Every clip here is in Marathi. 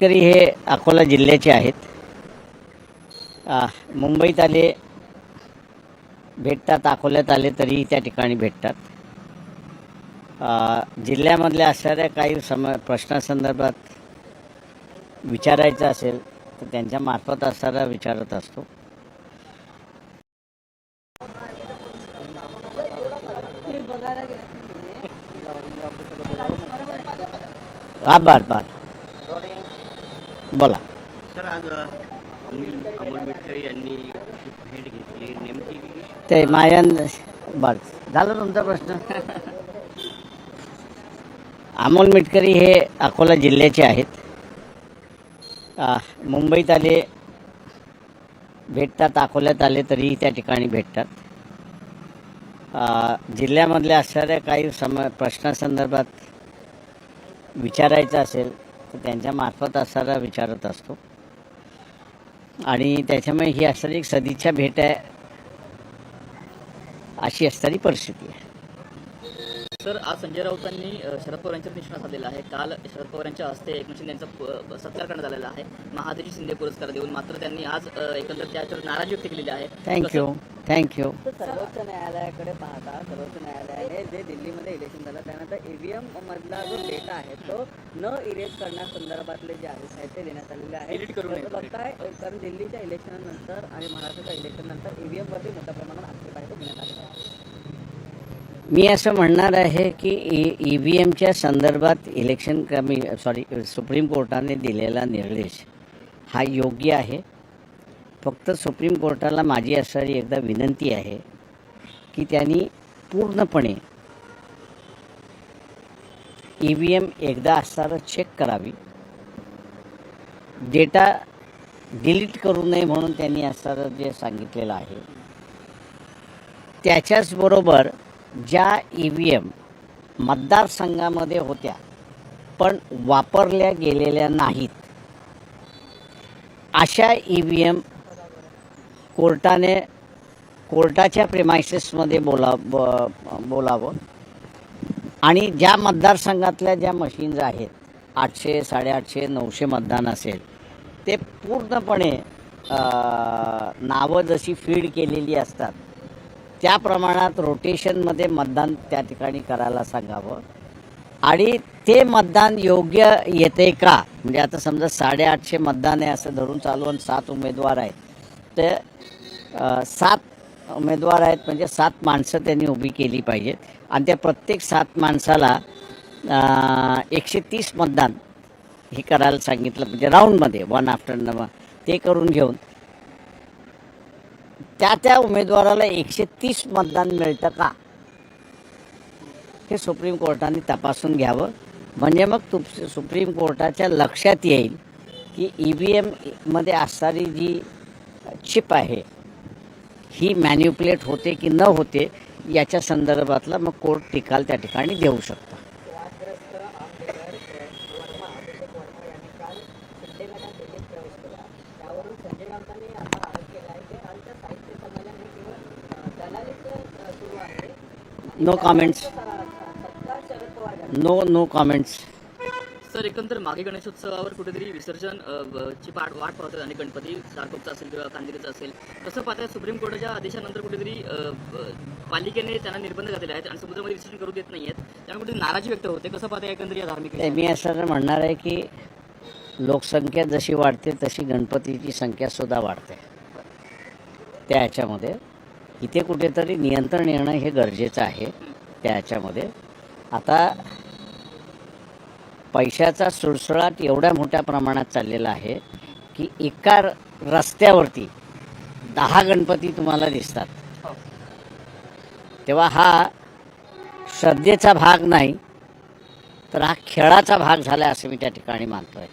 शेतकरी हे अकोला जिल्ह्याचे आहेत. मुंबईत आले भेटतात अकोल्यात आले तरीही त्या ठिकाणी भेटतात. जिल्ह्यामधल्या असणाऱ्या काही सम प्रश्नासंदर्भात विचारायचं असेल तर त्यांच्या मार्फत असणारा विचारत असतो. हा बर बर बोला सर आज अनिल अमोल मिटकरी यांनी भेट घेतली नेमकी ते मायन बर. झालं तुमचा प्रश्न? अमोल मिटकरी हे अकोला जिल्ह्याचे आहेत. मुंबईत आले भेटतात अकोल्यात आले तरीही त्या ठिकाणी भेटतात. जिल्ह्यामधल्या असणाऱ्या काही सम प्रश्नासंदर्भात विचारायचं असेल तर त्यांच्या मार्फत असणारा विचारत असतो. आणि त्याच्यामुळे ही असणारी एक सदिच्छा भेट आहे अशी असणारी परिस्थिती आहे. सर आज संजय राऊतांनी शरद पवार यांच्यावर निशाणा साधलेला आहे. काल शरद पवार यांच्या हस्ते एकनाथ शिंदे यांचा सत्कार करण्यात आलेला आहे. महादेवी शिंदे पुरस्कार देऊन मात्र त्यांनी आज एकंदर त्याच्यावर नाराजी व्यक्त केलेली आहे. थँक्यू थँक्यू सर्वोच्च न्यायालयाकडे पाहता सर्वोच्च न्यायालयाने जे दिल्लीमध्ये इलेक्शन झालं त्यानंतर ईव्हीएम मधला जो डेटा आहे तो न इरेज करण्यासंदर्भातले जे आदेश आहेत ते देण्यात आलेले आहेत. बघताय कारण दिल्लीच्या इलेक्शननंतर आणि महाराष्ट्राच्या इलेक्शन नंतर ईव्हीएम वरती मोठ्या प्रमाणात आक्षेप आहे तो घेण्यात आलेला आहे. मी असं म्हणणार आहे की e, ई ई व्ही एमच्या संदर्भात इलेक्शन कमी सॉरी सुप्रीम कोर्टाने दिलेला निर्देश हा योग्य आहे. फक्त सुप्रीम कोर्टाला माझी असणारी एकदा विनंती आहे की त्यांनी पूर्णपणे ई व्ही एम एकदा असताना चेक करावी. डेटा डिलीट करू नये म्हणून त्यांनी असणारं जे सांगितलेलं आहे. त्याच्याचबरोबर ज्या ई व्ही एम मतदारसंघामध्ये होत्या पण वापरल्या गेलेल्या नाहीत. अशा ई व्ही एम कोर्टाने कोर्टाच्या प्रेमायसेसमध्ये बोला ब बोलावं. आणि ज्या मतदारसंघातल्या ज्या मशीन्स आहेत आठशे साडेआठशे नऊशे मतदान असेल ते पूर्णपणे नावं जशी फीड केलेली असतात त्या प्रमाणात रोटेशनमध्ये मतदान त्या ठिकाणी करायला सांगावं. आणि ते मतदान योग्य येते का? म्हणजे आता समजा साडेआठशे मतदान आहे असं धरून चालू आणि सात उमेदवार आहेत. ते सात उमेदवार आहेत म्हणजे सात माणसं त्यांनी उभी केली पाहिजेत. आणि त्या प्रत्येक सात माणसाला एकशे तीस मतदान हे करायला सांगितलं. म्हणजे राऊंडमध्ये वन आफ्टर ते करून घेऊन. त्या त्या उमेदवाराला एकशे तीस मतदान मिळतं का? हे सुप्रीम कोर्टाने तपासून घ्यावं. म्हणजे मग तुप सुप्रीम कोर्टाच्या लक्षात येईल की ई व्ही एममध्ये असणारी जी चिप आहे ही मॅन्युप्युलेट होते की न होते याच्या संदर्भातला मग कोर्ट निकाल त्या ठिकाणी देऊ शकतो. No comments no no comments sir एकंदर मागे गणेशोत्सवावर कुठेतरी विसर्जन ची पाठ वाट पाहतात आणि गणपती सारकोपचा असेल किंवा कांदिरीचा असेल कसं पाहताय सुप्रीम कोर्टाच्या आदेशानंतर कुठेतरी पालिकेने त्यांना निर्बंध घातलेले आहेत आणि समुद्रामध्ये विसर्जन करू देत नाहीयेत. त्यामुळे कुठेतरी नाराजी व्यक्त होते. कसं पाहताय एकंदर या धार्मिक मी असं म्हणणार आहे की लोकसंख्या जशी वाढते तशी गणपतीची संख्यासुद्धा वाढते. त्या ह्याच्यामध्ये इथे कुठेतरी नियंत्रण येणं हे गरजेचं आहे त्या आता पैशाचा सुळसुळाट एवढ्या मोठ्या प्रमाणात चाललेला आहे की एका रस्त्यावरती दहा गणपती तुम्हाला दिसतात. तेव्हा हा श्रद्धेचा भाग नाही तर हा खेळाचा भाग झाला आहे असं मी त्या ठिकाणी मानतो आहे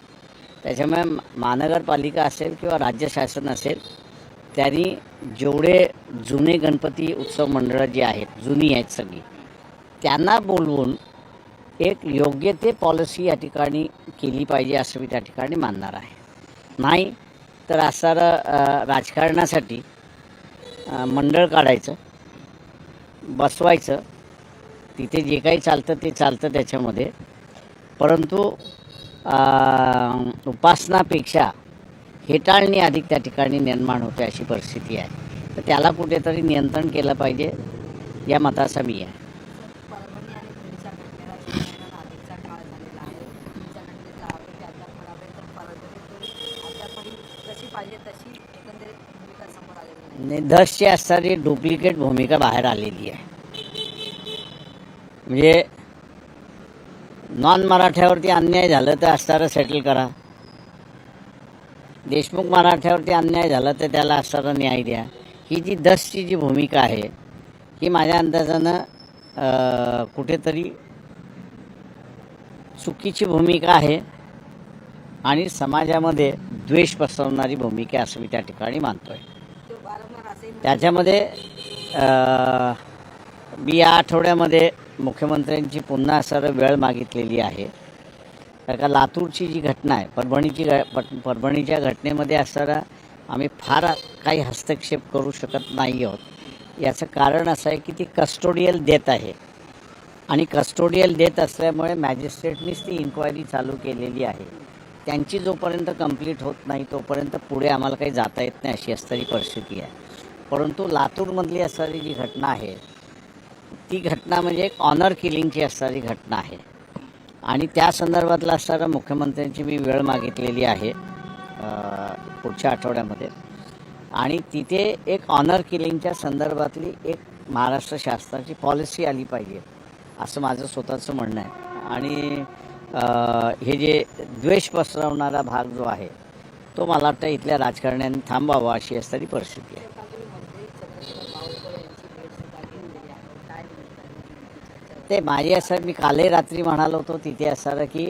त्याच्यामुळे महानगरपालिका असेल किंवा राज्य शासन असेल त्यांनी जेवढे जुने गणपती उत्सव मंडळं जी आहेत जुनी आहेत सगळी त्यांना बोलवून एक योग्य ते पॉलिसी या ठिकाणी केली पाहिजे असं मी त्या ठिकाणी मानणार आहे. नाही तर असणारं राजकारणासाठी मंडळ काढायचं बसवायचं तिथे जे काही चालतं ते चालतं त्याच्यामध्ये. परंतु उपासनापेक्षा हेटाळणी अधिक त्या ठिकाणी निर्माण होते अशी परिस्थिती आहे. तर त्याला कुठेतरी नियंत्रण केलं पाहिजे या मताचा मी आहे. परभणी असणारी डुप्लिकेट भूमिका बाहेर आलेली आहे. म्हणजे नॉन मराठ्यावरती अन्याय झालं तर असणारं सेटल करा. देशमुख मराठ्यावरती अन्याय झाला तर त्याला असणारा न्याय द्या. ही जी दसची जी भूमिका आहे ही माझ्या अंदाजानं कुठेतरी चुकीची भूमिका आहे आणि समाजामध्ये द्वेष पसरवणारी भूमिका असं मी त्या ठिकाणी मानतो आहे त्याच्यामध्ये मी या आठवड्यामध्ये मुख्यमंत्र्यांची पुन्हा सर वेळ मागितलेली आहे. कारण का लातूरची जी घटना आहे परभणीची घ पट- परभणीच्या घटनेमध्ये असताना आम्ही फार काही हस्तक्षेप करू शकत नाही आहोत. याचं कारण असं आहे की ती कस्टोडियल देत आहे. आणि कस्टोडियल देत असल्यामुळे मॅजिस्ट्रेटनीच ती इन्क्वायरी चालू केलेली आहे. त्यांची जोपर्यंत कंप्लीट होत नाही तोपर्यंत पुढे आम्हाला काही जाता येत नाही अशी असणारी परिस्थिती आहे. परंतु लातूरमधली असणारी जी घटना आहे ती घटना म्हणजे एक ऑनर किलिंगची असणारी घटना आहे. आणि त्या संदर्भातला असणारा मुख्यमंत्र्यांची मी वेळ मागितलेली आहे पुढच्या आठवड्यामध्ये. आणि तिथे एक ऑनर किलिंगच्या संदर्भातली एक महाराष्ट्र शासनाची पॉलिसी आली पाहिजे असं माझं स्वतःचं म्हणणं आहे. आणि हे जे द्वेष पसरवणारा भाग जो आहे तो मला वाटतं इथल्या राजकारण्यांनी थांबावा अशी असणारी परिस्थिती आहे काल तुम्ही मंत्री चंद्रशेखर बावनकुळे यांची भेट सुद्धा घेतलेली आहे काय म्हणताय नेमकी चर्चा ते माझे असं मी कालही रात्री म्हणालो होतो तिथे असणारं की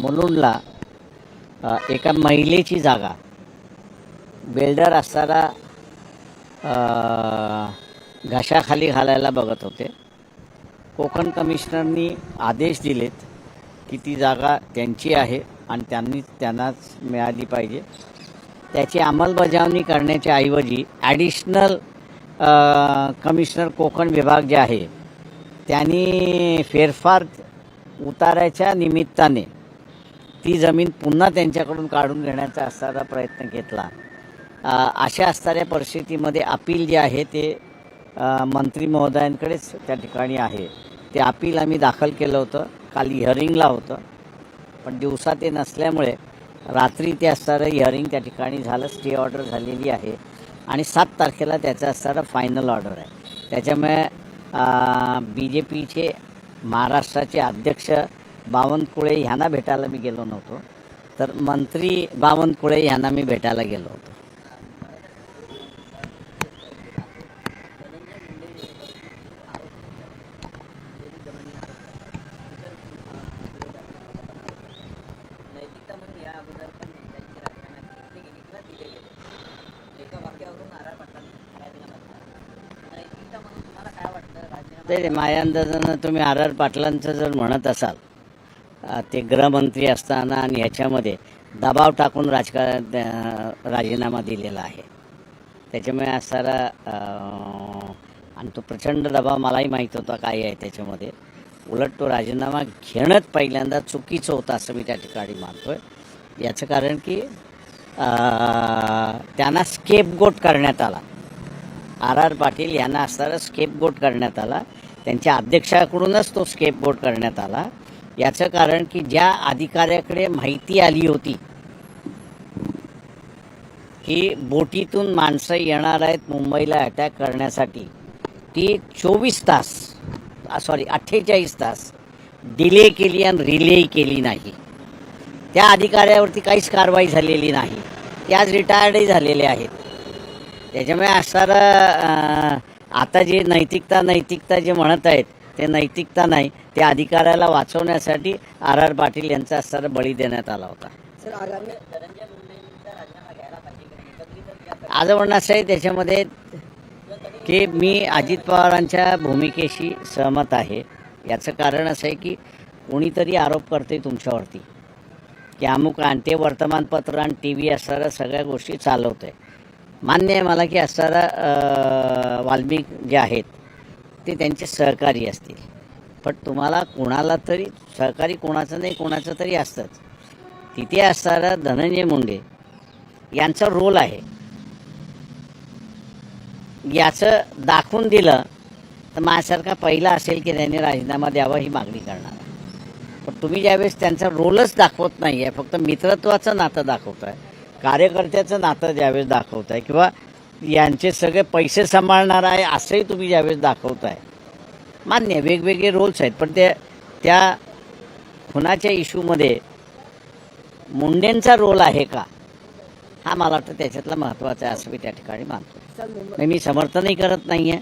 मुलुंडला एका महिलेची जागा. बिल्डर असणारा घशाखाली घालायला बघत होते. कोकण कमिशनरनी आदेश दिलेत की ती जागा त्यांची आहे आणि त्यांनी त्यांनाच मिळाली पाहिजे. त्याची अंमलबजावणी करण्याच्या ऐवजी ॲडिशनल कमिशनर कोकण विभाग जे आहे त्यांनी फेरफार उतारायच्या निमित्ताने ती जमीन पुन्हा त्यांच्याकडून काढून घेण्याचा असणारा प्रयत्न घेतला. अशा असणाऱ्या परिस्थितीमध्ये अपील जे आहे ते मंत्री महोदयांकडेच त्या ठिकाणी आहे. ते अपील आम्ही दाखल केलं होतं. काल हिअरिंगला होतं. पण दिवसा ते नसल्यामुळे रात्री ते असणारं हिअरिंग त्या ठिकाणी झालं. स्टे ऑर्डर झालेली आहे. आणि सात तारखेला त्याचं असणारं फायनल ऑर्डर आहे. त्याच्यामुळे बी जे पीचे महाराष्ट्राचे अध्यक्ष बावनकुळे ह्यांना भेटायला मी गेलो नव्हतो. तर मंत्री बावनकुळे ह्यांना मी भेटायला गेलो होतो नैतिकता म्हणून या अगोदर पण त्यांची राजीनामा घेतली गेली किंवा दिले गेले एका वाक्यावरून नारायण पाटलांनी राजीनामा दिला नैतिकता म्हणून तुम्हाला काय तरी माझ्या अंदाजानं तुम्ही आर आर पाटलांचं जर म्हणत असाल ते गृहमंत्री असताना आणि ह्याच्यामध्ये दबाव टाकून राजकारण राजीनामा दिलेला आहे. त्याच्यामुळे असणारा आणि तो प्रचंड दबाव मलाही माहीत होता काय आहे त्याच्यामध्ये. उलट तो राजीनामा घेणंच पहिल्यांदा चुकीचं होतं असं मी त्या ठिकाणी मानतो आहे याचं कारण की त्यांना त्यांना स्केपगोट करण्यात आला. आर आर पाटील यांना असणारा स्केपगोट करण्यात आला. त्यांच्या अध्यक्षाकडूनच तो स्केपगोट करण्यात आला. याचं कारण की ज्या अधिकाऱ्याकडे माहिती आली होती की बोटीतून माणसं येणार आहेत मुंबईला अटॅक करण्यासाठी ती चोवीस तास सॉरी अठ्ठेचाळीस तास डिले केली आणि रिले केली नाही. त्या अधिकाऱ्यावरती काहीच कारवाई झालेली नाही. ते आज रिटायर्डही झालेले आहेत. त्याच्यामुळे असणारं आता जे नैतिकता नैतिकता जे म्हणत आहेत ते नैतिकता नाही ते अधिकाऱ्याला वाचवण्यासाठी आर आर पाटील यांचा असणारा बळी देण्यात आला होता. आज म्हणणं असं आहे त्याच्यामध्ये की मी अजित पवारांच्या भूमिकेशी सहमत आहे. याचं कारण असं आहे की कोणीतरी आरोप करते तुमच्यावरती. की अमुक आणि ते वर्तमानपत्र आणि टी व्ही असणाऱ्या सगळ्या गोष्टी चालवतं आहे मान्य आहे मला की असणारा वाल्मिक जे आहेत ते त्यांचे सहकारी असतील. पण तुम्हाला कोणाला तरी सहकारी कोणाचं नाही कोणाचं तरी असतंच. तिथे असणारा धनंजय मुंडे यांचा रोल आहे. याचं दाखवून दिलं तर माझ्यासारखा पहिला असेल की त्यांनी राजीनामा द्यावा ही मागणी करणार. पण तुम्ही ज्यावेळेस त्यांचा रोलच दाखवत नाही आहे फक्त मित्रत्वाचं नातं दाखवत आहे कार्यकर्त्याचं नातं ज्यावेळेस दाखवत आहे किंवा यांचे सगळे पैसे सांभाळणार आहे असंही तुम्ही ज्यावेळेस दाखवत आहे मान्य वेगवेगळे रोल्स आहेत पण ते त्या खुनाच्या इश्यूमध्ये मुंडेंचा रोल आहे का? हा मला वाटतं त्याच्यातला महत्त्वाचा आहे असं मी त्या ठिकाणी मानतो नाही, मी समर्थनही करत नाही आहे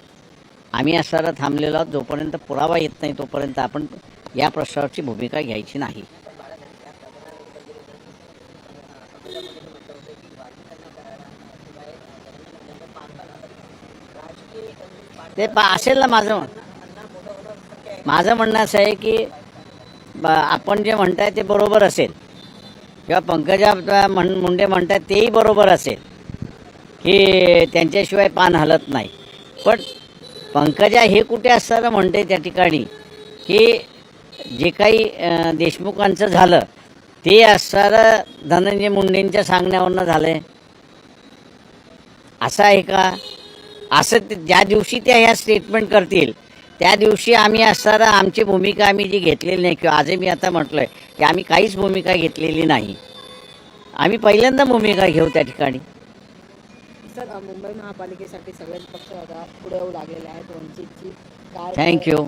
आम्ही असणारा थांबलेलो आहोत जोपर्यंत पुरावा येत नाही तोपर्यंत आपण या प्रश्नावरची भूमिका घ्यायची नाही. ते पा असेल ना माझं माझं म्हणणं असं आहे की आपण जे म्हणताय ते बरोबर असेल. किंवा पंकजा म्हण मुंडे म्हणतात तेही बरोबर असेल. की त्यांच्याशिवाय पान हलत नाही. पण पंकजा हे कुठे असताना म्हणते त्या ठिकाणी की जे काही देशमुखांचं झालं ते असणारं धनंजय मुंडेंच्या सांगण्यावरनं झालं आहे असं आहे का? असं ते- ज्या दिवशी त्या ह्या स्टेटमेंट करतील त्या दिवशी आम्ही असणारा आमची भूमिका आम्ही जी घेतलेली नाही किंवा आजही मी आता म्हटलं आहे की आम्ही काहीच भूमिका घेतलेली नाही. आम्ही पहिल्यांदा भूमिका घेऊ त्या ठिकाणी. सर मुंबई महापालिकेसाठी सगळेच पक्ष आता पुढे येऊ लागलेले आहेत. वंचितची काय थँक्यू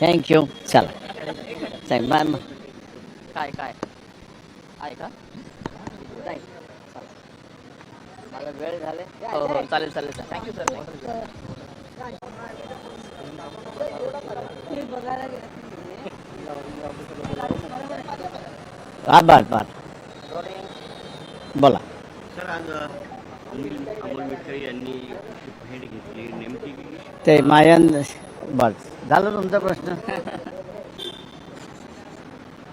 थँक्यू चला. काय काय? आहे का नाही चला. मला वेळ झाले. हो हो चालेल चालेल. थँक्यू सर तुम्ही बघायला गेलात हा बर बर बोला. सर आज अनिल अमोलवेकर यांनी भेट घेतली. नेमकी ते मायन बर. झालं तुमचा प्रश्न?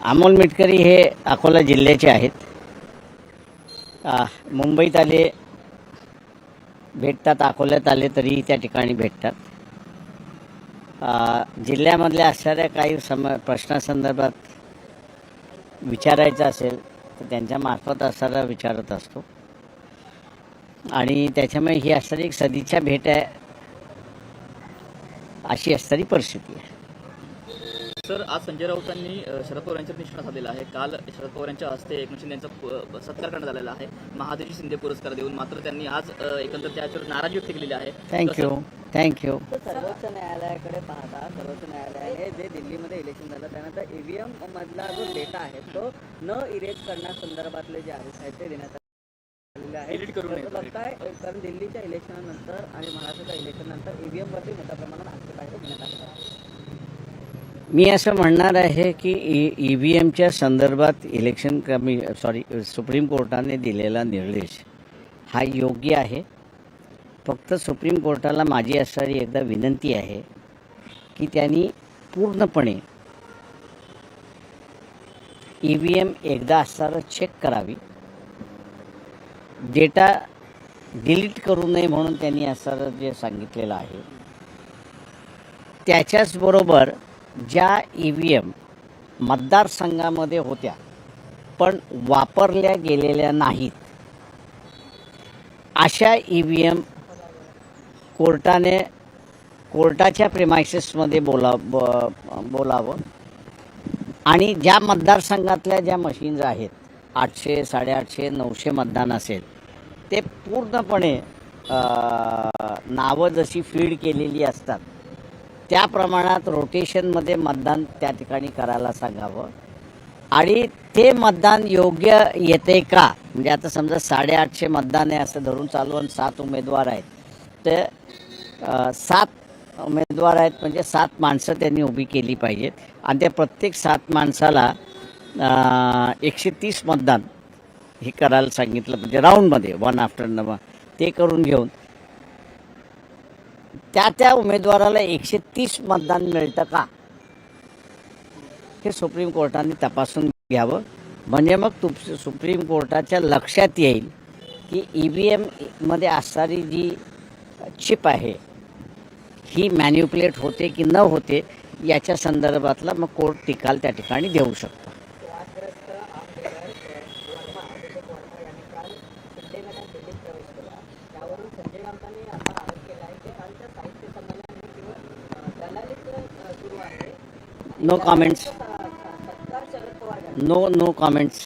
अमोल मिटकरी हे अकोला जिल्ह्याचे आहेत. आ, मुंबईत आले भेटतात अकोल्यात आले तरीही त्या ठिकाणी भेटतात. जिल्ह्यामधल्या असणाऱ्या काही सम प्रश्नासंदर्भात विचारायचं असेल तर त्यांच्यामार्फत असणारा विचारत असतो. आणि त्याच्यामुळे ही असणारी एक सदिच्छा भेट आहे अशी असणारी परिस्थिती आहे. सर आज संजय राऊतांनी शरद पवार यांच्यावर निष्ठा साधलेला आहे. काल शरद पवार यांच्या हस्ते एकनाथ शिंदे यांचा सत्कार करण्यात आलेला आहे. महादेशी शिंदे पुरस्कार देऊन मात्र त्यांनी आज एकंदर त्याच्यावर नाराजी व्यक्त केलेली आहे. थँक्यू थँक्यू सर्वोच्च न्यायालयाकडे पाहता सर्वोच्च न्यायालयाने जे दिल्लीमध्ये इलेक्शन झालं त्यानंतर ईव्हीएम मधला जो डेटा आहे तो न इरेज करण्यासंदर्भातले जे आदेश आहेत ते देण्यात बघताय कारण दिल्लीच्या इलेक्शननंतर आणि महाराष्ट्राच्या इलेक्शननंतर ईव्हीएम वरती मोठ्या प्रमाणात आक्षेप आहे ते घेण्यात आले आहे. मी असं म्हणणार आहे की e, ई ई व्ही एमच्या संदर्भात इलेक्शन कमी सॉरी सुप्रीम कोर्टाने दिलेला निर्देश हा योग्य आहे. फक्त सुप्रीम कोर्टाला माझी असणारी एकदा विनंती आहे की त्यांनी पूर्णपणे ई व्ही एम एकदा असणारं चेक करावी. डेटा डिलीट करू नये म्हणून त्यांनी असणारं जे सांगितलेलं आहे. त्याच्याचबरोबर ज्या ई व्ही एम मतदारसंघामध्ये होत्या पण वापरल्या गेलेल्या नाहीत. अशा ई व्ही एम कोर्टाने कोर्टाच्या प्रिमायसेसमध्ये बोला ब बोलावं. आणि ज्या मतदारसंघातल्या ज्या मशीन्स आहेत आठशे साडेआठशे नऊशे मतदान असेल ते पूर्णपणे नावं जशी फीड केलेली असतात त्या प्रमाणात रोटेशनमध्ये मतदान त्या ठिकाणी करायला सांगावं. आणि ते मतदान योग्य येते का? म्हणजे आता समजा साडेआठशे मतदान आहे असं धरून चालू आणि सात उमेदवार आहेत. तर सात उमेदवार आहेत म्हणजे सात माणसं त्यांनी उभी केली पाहिजेत. आणि त्या प्रत्येक सात माणसाला एकशे तीस मतदान हे करायला सांगितलं. म्हणजे राऊंडमध्ये वन आफ्टर न ते करून घेऊन. त्या त्या उमेदवाराला एकशे तीस मतदान मिळतं का? हे सुप्रीम कोर्टाने तपासून घ्यावं. म्हणजे मग तुप सुप्रीम कोर्टाच्या लक्षात येईल की ई व्ही एममध्ये असणारी जी चिप आहे ही मॅन्युप्युलेट होते की न होते याच्या संदर्भातला मग कोर्ट निकाल त्या ठिकाणी देऊ शकतो काल संजय गांधी दिल्लीत प्रवेश केला त्यावरून संजय गांधी असा आरोप केला आहे की कालच्या साहित्य संमेलनामध्ये केवळ अं, दलालीच अं, सुरू आहे no comments no no comments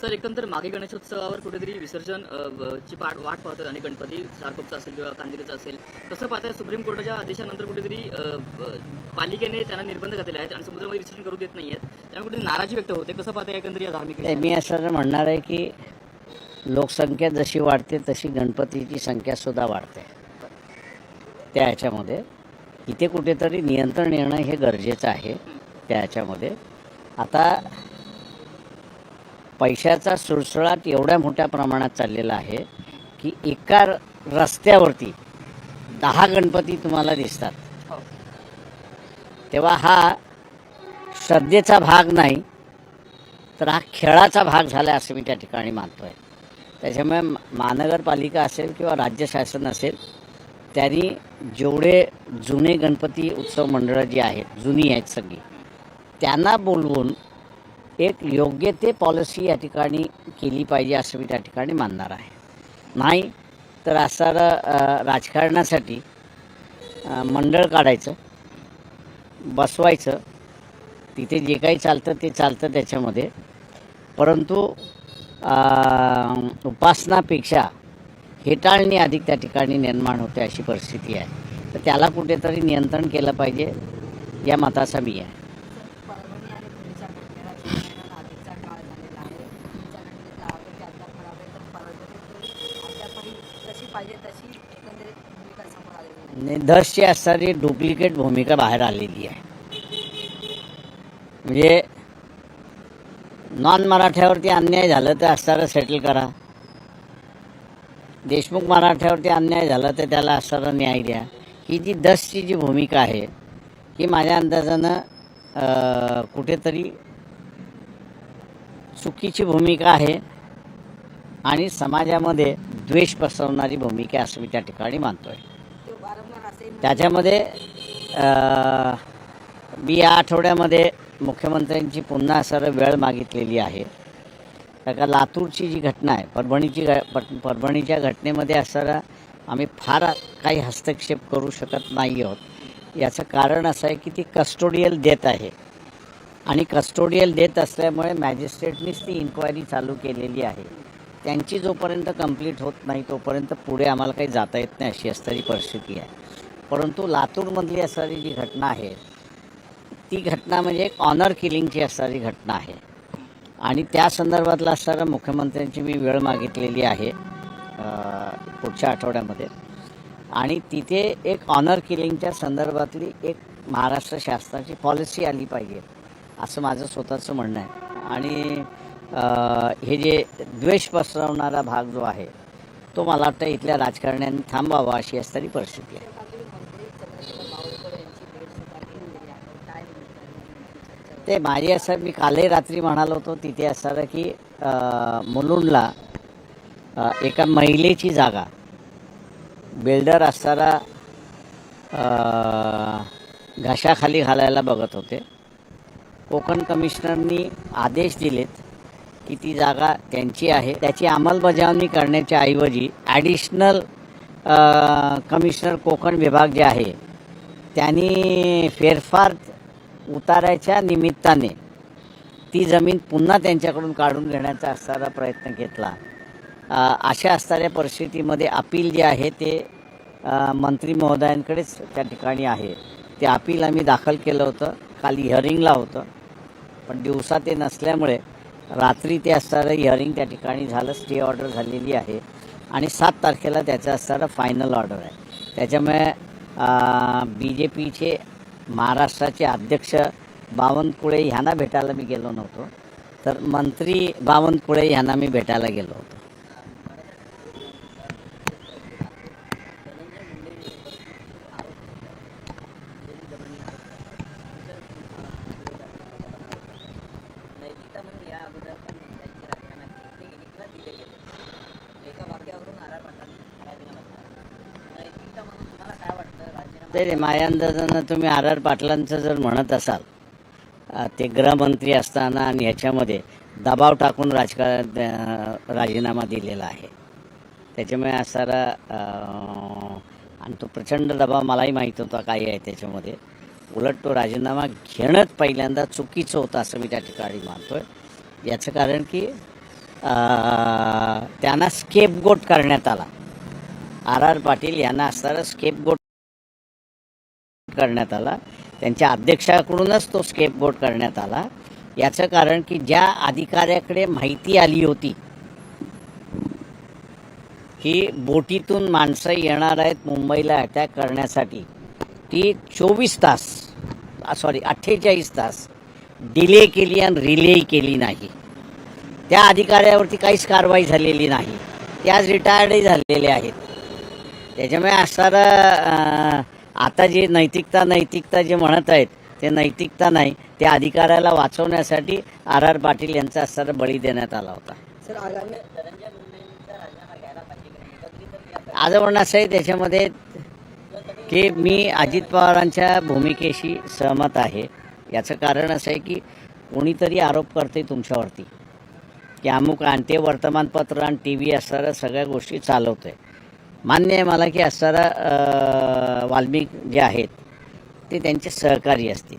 sir एकंदर मागे गणेशोत्सवावर कुठेतरी विसर्जन अ, ची पाठ वाट पाहतात आणि गणपती सारकोपचा असेल किंवा कांदिरीचा असेल. कसं पाहताय सुप्रीम कोर्टाच्या आदेशानंतर कुठेतरी अ, ब- पालिकेने त्यांना निर्बंध घातलेले आहेत आणि समुद्रामध्ये विसर्जन करू देत नाहीयेत. त्यामुळे कुठे नाराजी व्यक्त होते. कसं पाहताय एकंदर या धार्मिक नाही, मी असं म्हणणार आहे की लोकसंख्या जशी वाढते तशी गणपतीची संख्यासुद्धा वाढते. त्या ह्याच्यामध्ये इथे कुठेतरी नियंत्रण येणं हे गरजेचं आहे त्या ह्याच्यामध्ये आता पैशाचा सुळसुळाट एवढ्या मोठ्या प्रमाणात चाललेला आहे की एका रस्त्यावरती दहा गणपती तुम्हाला दिसतात. तेव्हा हा श्रद्धेचा भाग नाही तर हा खेळाचा भाग झाला असं मी त्या ठिकाणी मानतो आहे त्याच्यामुळे महानगरपालिका असेल किंवा राज्य शासन असेल त्यांनी जेवढे जुने गणपती उत्सव मंडळं जी आहेत जुनी आहेत सगळी त्यांना बोलवून एक योग्य ते पॉलिसी या ठिकाणी केली पाहिजे असं मी त्या ठिकाणी मानणार आहे. नाही तर असं राजकारणासाठी मंडळ काढायचं बसवायचं तिथे जे काही चालतं ते चालतं त्याच्यामध्ये. परंतु उपासनापेक्षा हेटाळणी अधिक त्या ठिकाणी निर्माण होते अशी परिस्थिती आहे. तर त्याला कुठेतरी नियंत्रण केलं पाहिजे या मताचा मी आहे. परभणी असणारी डुप्लिकेट भूमिका बाहेर आलेली आहे. म्हणजे नॉन मराठ्यावरती अन्याय झालं तर असणारं सेटल करा. देशमुख मराठ्यावरती अन्याय झाला तर त्याला असणारा न्याय द्या. ही जी दसची जी भूमिका आहे ही माझ्या अंदाजानं कुठेतरी चुकीची भूमिका आहे आणि समाजामध्ये द्वेष पसरवणारी भूमिका असं मी त्या ठिकाणी मानतो आहे त्याच्यामध्ये मी या आठवड्यामध्ये मुख्यमंत्र्यांची पुन्हा सर वेळ मागितलेली आहे. का लातूरची जी घटना आहे परभणीची परभणीच्या घटनेमध्ये असणारा आम्ही फार काही हस्तक्षेप करू शकत नाही आहोत. याचं कारण असं आहे की ती कस्टोडियल डेथ आहे. आणि कस्टोडियल डेथ असल्यामुळे मॅजिस्ट्रेटनीच ती इन्क्वायरी चालू केलेली आहे. त्यांची जोपर्यंत कंप्लीट होत नाही तोपर्यंत पुढे आम्हाला काही जाता येत नाही अशी असणारी परिस्थिती आहे. परंतु लातूरमधली असणारी जी घटना आहे ती घटना म्हणजे एक ऑनर किलिंगची असणारी घटना आहे. आणि त्या संदर्भातला सर मुख्यमंत्र्यांची मी वेळ मागितलेली आहे पुढच्या आठवड्यामध्ये. आणि तिथे एक ऑनर किलिंगच्या संदर्भातली एक महाराष्ट्र शासनाची पॉलिसी आली पाहिजे असं माझं स्वतःचं म्हणणं आहे. आणि हे जे द्वेष पसरवणारा भाग जो आहे तो मला वाटतं इथल्या राजकारण्यांनी थांबावा अशी असणारी परिस्थिती आहे मंत्री चंद्रशेखर बावनकुळे यांची भेट सुद्धा घेतलेली आहे काय चर्चा ते माझी असं मी कालही रात्री म्हणालो होतो तिथे असणार की मुलुंडला एका महिलेची जागा बिल्डर असणारा घशाखाली घालायला बघत होते. कोकण कमिशनरनी आदेश दिलेत की ती जागा त्यांची आहे. त्याची अंमलबजावणी करण्याच्या ऐवजी ॲडिशनल कमिशनर कोकण विभाग जे आहे त्यांनी फेरफार उतारायच्या निमित्ताने ती जमीन पुन्हा त्यांच्याकडून काढून घेण्याचा असणारा प्रयत्न घेतला. अशा असणाऱ्या परिस्थितीमध्ये अपील जे आहे ते मंत्री महोदयांकडेच त्या ठिकाणी आहे. ते अपील आम्ही दाखल केलं होतं. काल हिअरिंगला होतं. पण दिवसा ते नसल्यामुळे रात्री ते असणारं हिअरिंग त्या ठिकाणी झालं. स्टे ऑर्डर झालेली आहे. आणि सात तारखेला त्याचं असणारं फायनल ऑर्डर आहे. त्याच्यामुळे बी जे पीचे महाराष्ट्राचे अध्यक्ष बावनकुळे ह्यांना भेटायला मी गेलो नव्हतो. तर मंत्री बावनकुळे ह्यांना मी भेटायला गेलो होतो नैतिकता म्हणून या अगोदर पण त्यांची राजकारणात घेतली गेली किंवा दिले गेले एका वाक्यावरून आर आर पाटलांनी राजीनामा दिला नैतिकता म्हणून तुम्हाला काय तरी रे माझ्या अंदाजानं तुम्ही आर आर पाटलांचं जर म्हणत असाल ते गृहमंत्री असताना आणि ह्याच्यामध्ये दबाव टाकून राजकारण राजीनामा दिलेला आहे. त्याच्यामुळे असणारा आणि तो प्रचंड दबाव मलाही माहीत होता काही आहे त्याच्यामध्ये. उलट तो राजीनामा घेणंच पहिल्यांदा चुकीचं होतं असं मी त्या ठिकाणी मानतो आहे याचं कारण की त्यांना स्केपगोट करण्यात आला. आर आर पाटील यांना असणारा स्केपगोट करण्यात आला. त्यांच्या अध्यक्षाकडूनच तो स्केपगोट करण्यात आला. याचं कारण की ज्या अधिकाऱ्याकडे माहिती आली होती की बोटीतून माणसं येणार आहेत मुंबईला अटॅक करण्यासाठी ती चोवीस तास सॉरी अठ्ठेचाळीस तास डिले केली आणि रिले केली नाही. त्या अधिकाऱ्यावरती काहीच कारवाई झालेली नाही. ते आज रिटायर्डही झालेले आहेत. त्याच्यामुळे असणारं आता जे नैतिकता नैतिकता जे म्हणत आहेत ते नैतिकता नाही त्या अधिकाऱ्याला वाचवण्यासाठी आर आर पाटील यांचा असणारा बळी देण्यात आला होता. आज म्हणणं असं आहे त्याच्यामध्ये की मी अजित पवारांच्या भूमिकेशी सहमत आहे. याचं कारण असं आहे की कोणीतरी आरोप करते तुमच्यावरती. की अमुक आणि ते वर्तमानपत्र आणि टी व्ही असणाऱ्या सगळ्या गोष्टी चालवतं आहे मान्य आहे मला की असणारा वाल्मिक जे आहेत ते त्यांचे सहकारी असतील.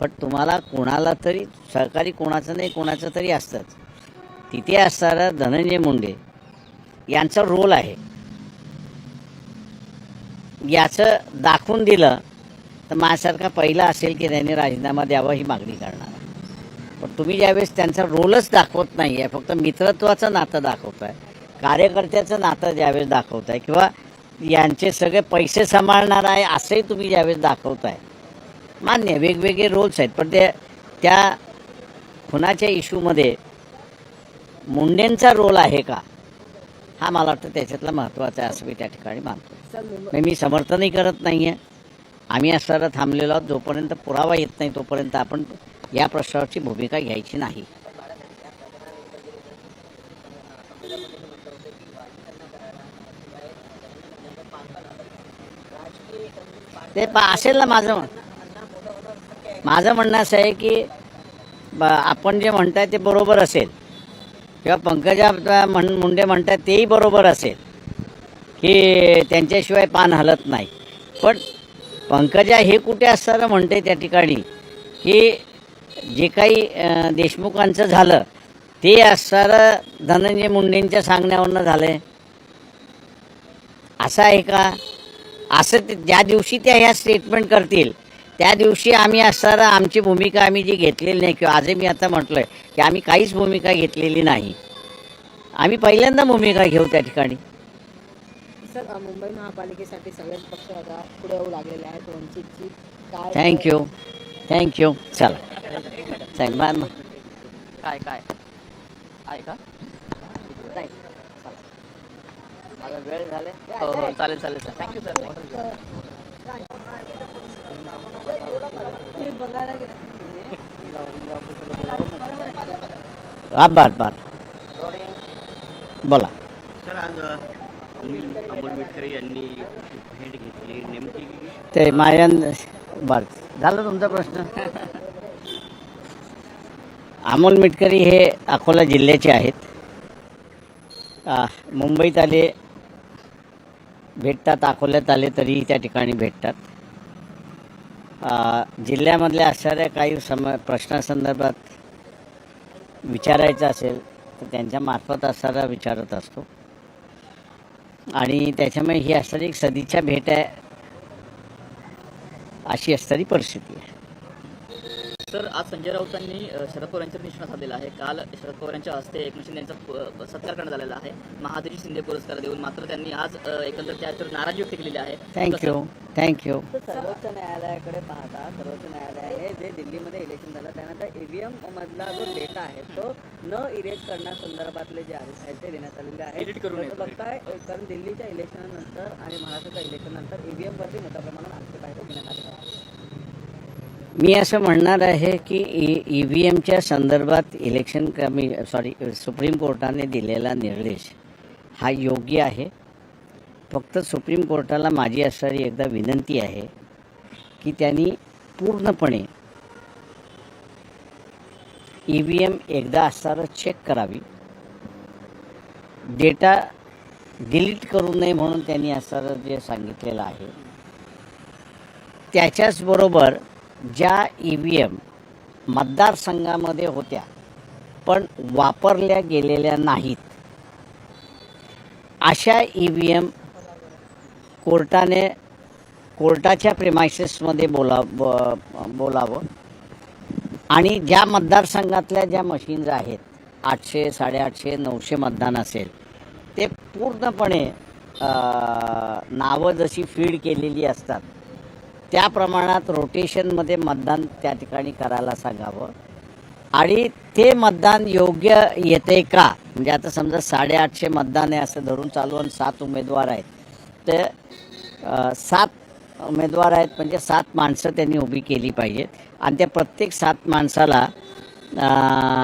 पण तुम्हाला कोणाला तरी सहकारी कोणाचं नाही कोणाचं तरी असतंच. तिथे असणारा धनंजय मुंडे यांचा रोल आहे. याचं दाखवून दिलं तर माझ्यासारखा पहिला असेल की त्यांनी राजीनामा द्यावा ही मागणी करणार. पण तुम्ही ज्यावेळेस त्यांचा रोलच दाखवत नाही आहे फक्त मित्रत्वाचं नातं दाखवत आहे कार्यकर्त्याचं नातं ज्यावेळेस दाखवत आहे किंवा यांचे सगळे पैसे सांभाळणार आहे असंही तुम्ही ज्यावेळेस दाखवताय. मान्य आहे, वेगवेगळे रोल्स आहेत पण ते त्या खुनाच्या इश्यूमध्ये मुंडेंचा रोल आहे का? हा मला वाटतं त्याच्यातला महत्त्वाचा आहे असं मी त्या ठिकाणी मानतो मी समर्थनही करत नाही आहे आम्ही असणारा थांबलेलो आहोत जोपर्यंत पुरावा येत नाही तोपर्यंत आपण या प्रश्नावरची भूमिका घ्यायची नाही. ते पा असेल ना माझं म्हण- माझं म्हणणं असं आहे की आपण जे म्हणताय ते बरोबर असेल. किंवा पंकजा म्हण मुंडे म्हणतात तेही बरोबर असेल. की त्यांच्याशिवाय पान हलत नाही. पण पंकजा हे कुठे असताना म्हणते त्या ठिकाणी की जे काही देशमुखांचं झालं ते असणारं धनंजय मुंडेंच्या सांगण्यावरनं झालं आहे असं आहे का? असं ते- ज्या दिवशी त्या ह्या स्टेटमेंट करतील त्या दिवशी आम्ही असणारा आमची भूमिका आम्ही जी घेतलेली नाही किंवा आजही मी आता म्हटलं आहे की आम्ही काहीच भूमिका घेतलेली नाही. आम्ही पहिल्यांदा भूमिका घेऊ त्या ठिकाणी. सर मुंबई महापालिकेसाठी सगळेच पक्ष आता पुढे येऊ लागलेले आहेत. वंचितची काय थँक्यू थँक्यू चला. मग काय काय? आहे का? नाही. माझा वेळ झाला हो हो चालेल चालेल सर थँक्यू सर हा बर बर. बोला. सर आज अमोल मिटकरी यांनी भेट घेतली. नेमकी ते मायन बर. झालं तुमचा प्रश्न? अमोल मिटकरी हे अकोला जिल्ह्याचे आहेत. आ, मुंबईत आले भेटतात अकोल्यात आले तरीही त्या ठिकाणी भेटतात. जिल्ह्यामधल्या असणाऱ्या काही सम प्रश्नासंदर्भात विचारायचं असेल तर त्यांच्या मार्फत असणारा विचारत असतो. आणि त्याच्यामुळे ही असणारी एक सदिच्छा भेट आहे अशी असणारी परिस्थिती आहे. सर आज संजय राऊतांनी शरद पवार यांच्यावर निष्णा साधलेला आहे. काल शरद पवार यांच्या हस्ते एकनाथ शिंदे यांचा सत्कार करण्यात आलेला आहे. महादजी शिंदे पुरस्कार देऊन मात्र त्यांनी आज एकंदर त्याच्यावर नाराजी व्यक्त केलेली आहे. थँक्यू थँक्यू सर्वोच्च न्यायालयाकडे पाहता सर्वोच्च न्यायालयाने जे दिल्लीमध्ये इलेक्शन झालं त्यानंतर ईव्हीएम मधला जो डेटा आहे तो न इरेज करण्यासंदर्भातले जे आदेश आहेत ते देण्यात आलेले आहेत. बघताय कारण दिल्लीच्या इलेक्शननंतर आणि महाराष्ट्राच्या इलेक्शन नंतर ईव्हीएम वरती मोठ्या प्रमाणात आक्षेप आहे ते घेण्यात आले आहे मी असं म्हणणार आहे की e, ई व्ही एमच्या संदर्भात इलेक्शन कमी सॉरी सुप्रीम कोर्टाने दिलेला निर्देश हा योग्य आहे. फक्त सुप्रीम कोर्टाला माझी असणारी एकदा विनंती आहे की त्यांनी पूर्णपणे ई व्ही एम एकदा असताना चेक करावी. डेटा डिलीट करू नये म्हणून त्यांनी असं जे सांगितलेलं आहे. त्याच्याचबरोबर ज्या ई व्ही एम मतदारसंघामध्ये होत्या पण वापरल्या गेलेल्या नाहीत. अशा ई व्ही एम कोर्टाने कोर्टाच्या प्रिमायसेसमध्ये बोला ब बोलावं. आणि ज्या मतदारसंघातल्या ज्या मशीन्स आहेत आठशे साडेआठशे नऊशे मतदान असेल ते पूर्णपणे नावं जशी फीड केलेली असतात त्या प्रमाणात रोटेशनमध्ये मतदान त्या ठिकाणी करायला सांगावं. आणि ते मतदान योग्य येते का? म्हणजे आता समजा साडेआठशे मतदान आहे असं धरून चालू आणि सात उमेदवार आहेत. तर सात उमेदवार आहेत म्हणजे सात माणसं त्यांनी उभी केली पाहिजेत. आणि त्या प्रत्येक सात माणसाला